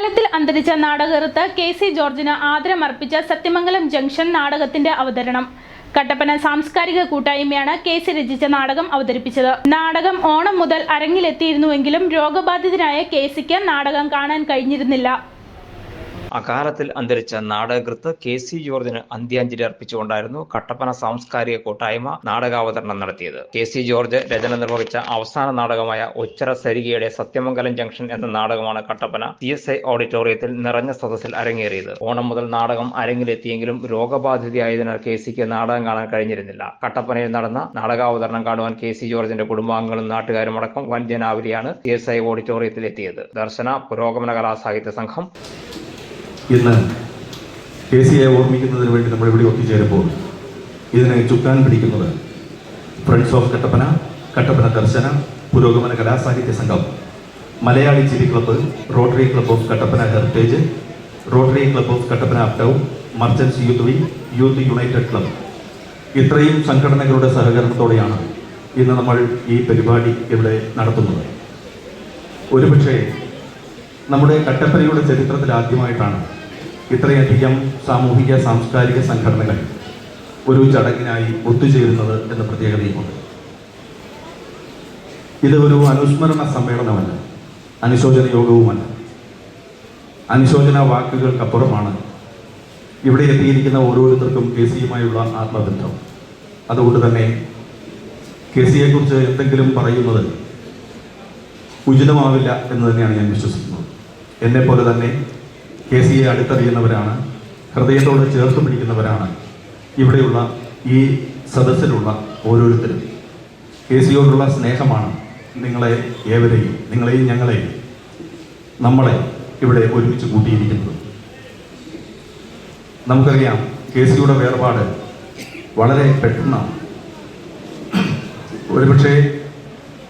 അകാലത്തിൽ അന്തരിച്ച നാടകകൃത്ത് K C ജോർജിന് ആദരമർപ്പിച്ച സത്യമംഗലം ജംഗ്ഷൻ നാടകത്തിന്റെ അവതരണം. കട്ടപ്പന സാംസ്കാരിക കൂട്ടായ്മയാണ് കെ സി രചിച്ച നാടകം അവതരിപ്പിച്ചത്. നാടകം ഓണം മുതൽ അരങ്ങിലെത്തിയിരുന്നുവെങ്കിലും രോഗബാധിതനായ കെ സിക്ക് നാടകം കാണാൻ കഴിഞ്ഞിരുന്നില്ല. അകാലത്തിൽ അന്തരിച്ച നാടകകൃത്ത് കെ സി ജോർജിന് അന്ത്യാഞ്ജലി അർപ്പിച്ചുകൊണ്ടായിരുന്നു കട്ടപ്പന സാംസ്കാരിക കൂട്ടായ്മ നാടകാവതരണം നടത്തിയത്. കെ സി ജോർജ് രചന നിർവഹിച്ച അവസാന നാടകമായ ഒച്ചറ സരികയുടെ സത്യമംഗലം ജംഗ്ഷൻ എന്ന നാടകമാണ് കട്ടപ്പന സി എസ് ഐ ഓഡിറ്റോറിയത്തിൽ നിറഞ്ഞ സദസ്സിൽ അരങ്ങേറിയത്. ഓണം മുതൽ നാടകം അരങ്ങിലെത്തിയെങ്കിലും രോഗബാധിതയായതിനാൽ കെ സിക്ക് നാടകം കാണാൻ കഴിഞ്ഞിരുന്നില്ല. കട്ടപ്പനയിൽ നടന്ന നാടകാവതരണം കാണുവാൻ കെ സി ജോർജിന്റെ കുടുംബാംഗങ്ങളും നാട്ടുകാരും അടക്കം വൻ ജനാവലിയാണ് സി എസ് ഐ ഓഡിറ്റോറിയത്തിൽ എത്തിയത് ദർശന പുരോഗമന കലാസാഹിത്യ സംഘം ഇന്ന് കെ സിയെ ഓർമ്മിക്കുന്നതിന് വേണ്ടി നമ്മൾ ഇവിടെ ഒത്തുചേരുമ്പോൾ ഇതിനെ ചുക്കാൻ പിടിക്കുന്നത് friends of Kattappana Kattappana Darshana Purogamana Kalasahithya Sangham Malayali Chiri club rotary club of Kattappana heritage rotary club of Kattappana up town merchants youth wing youth united club ഇത്രയും സംഘടനകളുടെ സഹകരണത്തോടെയാണ് ഇന്ന് നമ്മൾ ഈ പരിപാടി ഇവിടെ നടത്തുന്നത്. ഒരുപക്ഷെ നമ്മുടെ കട്ടപ്പനയുടെ ചരിത്രത്തിൽ ആദ്യമായിട്ടാണ് ഇത്രയധികം സാമൂഹിക സാംസ്കാരിക സംഘടനകൾ ഒരു ചടങ്ങിനായി ഒത്തുചേരുന്നത് എന്ന പ്രത്യേകതയുമുണ്ട്. ഇത് ഒരു അനുസ്മരണ സമ്മേളനമല്ല അനുശോചന യോഗവുമല്ല. അനുശോചന വാക്കുകൾക്കപ്പുറമാണ് ഇവിടെ എത്തിയിരിക്കുന്ന ഓരോരുത്തർക്കും കെ സിയുമായുള്ള ആത്മബന്ധം. അതുകൊണ്ട് തന്നെ കെ സിയെക്കുറിച്ച് എന്തെങ്കിലും പറയുന്നത് ഉചിതമാവില്ല എന്ന് തന്നെയാണ് ഞാൻ വിശ്വസിക്കുന്നത്. എന്നെപ്പോലെ തന്നെ സിയെ അടുത്തറിയുന്നവരാണ് ഹൃദയത്തോട് ചേർത്ത് പിടിക്കുന്നവരാണ് ഇവിടെയുള്ള ഈ സദസ്സിലുള്ള ഓരോരുത്തരും. കെ സിയോടുള്ള സ്നേഹമാണ് നിങ്ങളെ ഏവരെയും നിങ്ങളെയും ഞങ്ങളെയും നമ്മളെ ഇവിടെ ഒരുമിച്ച് കൂട്ടിയിരിക്കുന്നത്. നമുക്കറിയാം കെ സിയുടെ വേർപാട് വളരെ പെട്ടെന്നാണ്. ഒരുപക്ഷെ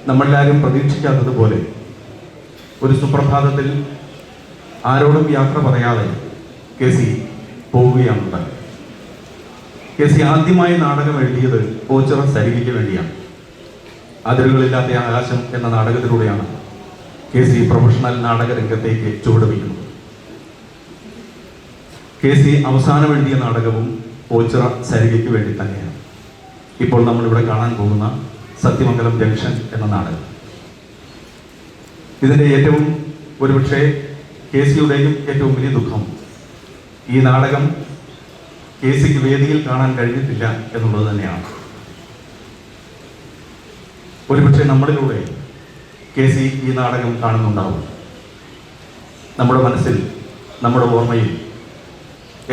നമ്മളെല്ലാവരും പ്രതീക്ഷിക്കാത്തതുപോലെ ഒരു സുപ്രഭാതത്തിൽ ആരോടും യാത്ര പറയാതെ കെ സി പോവുകയാണ് കെ സി ആദ്യമായി നാടകം എഴുതിയത് ഓച്ചിറ സരികയ്ക്ക് വേണ്ടിയാണ്. അതിരുകളില്ലാത്ത ആകാശം എന്ന നാടകത്തിലൂടെയാണ് കെ സി പ്രൊഫഷണൽ നാടക രംഗത്തേക്ക് ചുവടുവയ്ക്കുന്നത് കെ സി അവസാനം എഴുതിയ നാടകവും ഓച്ചിറ സരികയ്ക്ക് വേണ്ടി തന്നെയാണ്. ഇപ്പോൾ നമ്മളിവിടെ കാണാൻ പോകുന്ന സത്യമംഗലം ജംഗ്ഷൻ എന്ന നാടകം. ഇതിന്റെ ഏറ്റവും ഒരുപക്ഷെ കെ സിയുടെയും ഏറ്റവും വലിയ ദുഃഖം ഈ നാടകം കെ സിക്ക് വേദിയിൽ കാണാൻ കഴിഞ്ഞിട്ടില്ല എന്നുള്ളത് തന്നെയാണ്. ഒരുപക്ഷെ നമ്മളിലൂടെ കെ സി ഈ നാടകം കാണുന്നുണ്ടാവും. നമ്മുടെ മനസ്സിൽ നമ്മുടെ ഓർമ്മയിൽ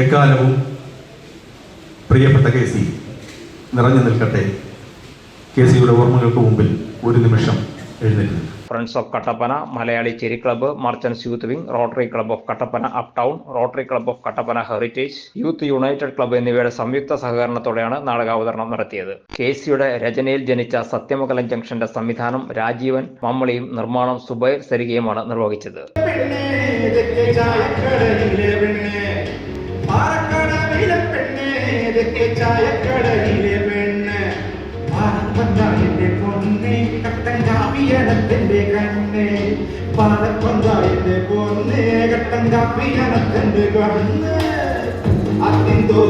എക്കാലവും പ്രിയപ്പെട്ട കെ സി നിറഞ്ഞു നിൽക്കട്ടെ. കെ സിയുടെ ഓർമ്മകൾക്ക് മുമ്പിൽ ഒരു നിമിഷം എഴുന്നേറ്റ് friends of Kattappana Malayali Chiri club merchants youth wing rotary club of Kattappana up town rotary club of Kattappana heritage youth united club എന്നിവയുടെ സംയുക്ത സഹകരണത്തോടെയാണ് നാടകാവതരണം നടത്തിയത്. കെ സിയുടെ രചനയിൽ ജനിച്ച സത്യമംഗലം ജംഗ്ഷന്റെ സംവിധാനം രാജീവൻ മമ്മളിയും നിർമ്മാണം സുബൈർ സരികയുമാണ് നിർവഹിച്ചത്. ചായക്കടയിലെ കാപ്പിയണത്തിന്റെ കണ്ണേ പാലപ്പന്തായന്റെ പൊന്നേ കട്ടൻ കാപ്പിയണത്തിന്റെ കണ്ണ്. അത്തിന്തോ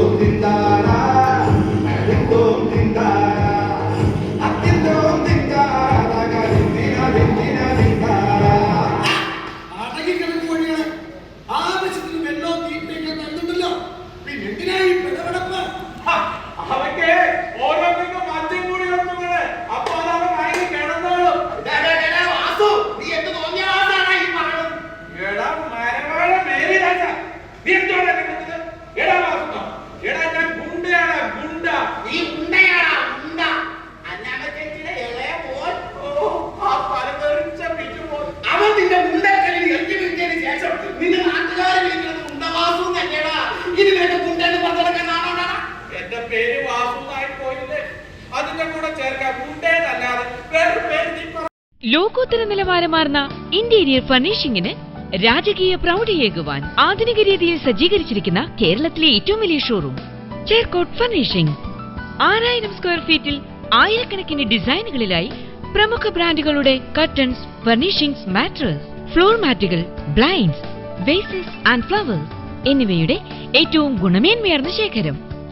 എന്റെ പേര് വാസുന്നായി പോയില്ലേ? അതിന്റെ കൂടെ ചേർക്കാൻ മുണ്ടേതല്ലാതെ വേറെ പേര് നീ പറ ലോകോത്തര നിലവാരമാർന്ന ഇന്റീരിയർ ഫർണിഷിംഗിന് രാജകീയ പ്രൗഢിയേകുവാൻ ആധുനിക രീതിയിൽ സജ്ജീകരിച്ചിരിക്കുന്ന കേരളത്തിലെ ഏറ്റവും വലിയ ഷോറൂം ചേർക്കോട്ട് ഫർണിഷിംഗ്. ആറായിരം സ്ക്വയർ ഫീറ്റിൽ ആയിരക്കണക്കിന് ഡിസൈനുകളിലായി പ്രമുഖ ബ്രാൻഡുകളുടെ കർട്ടൻസ് ഫർണിഷിംഗ്സ് മാട്രസ് ഫ്ലോർ മാറ്റുകൾ ബ്ലൈൻഡ്സ് വേസസ് ആൻഡ് ഫ്ലവേഴ്സ് എന്നിവയുടെ ഏറ്റവും ഗുണമേന്മയർന്ന ശേഖരം.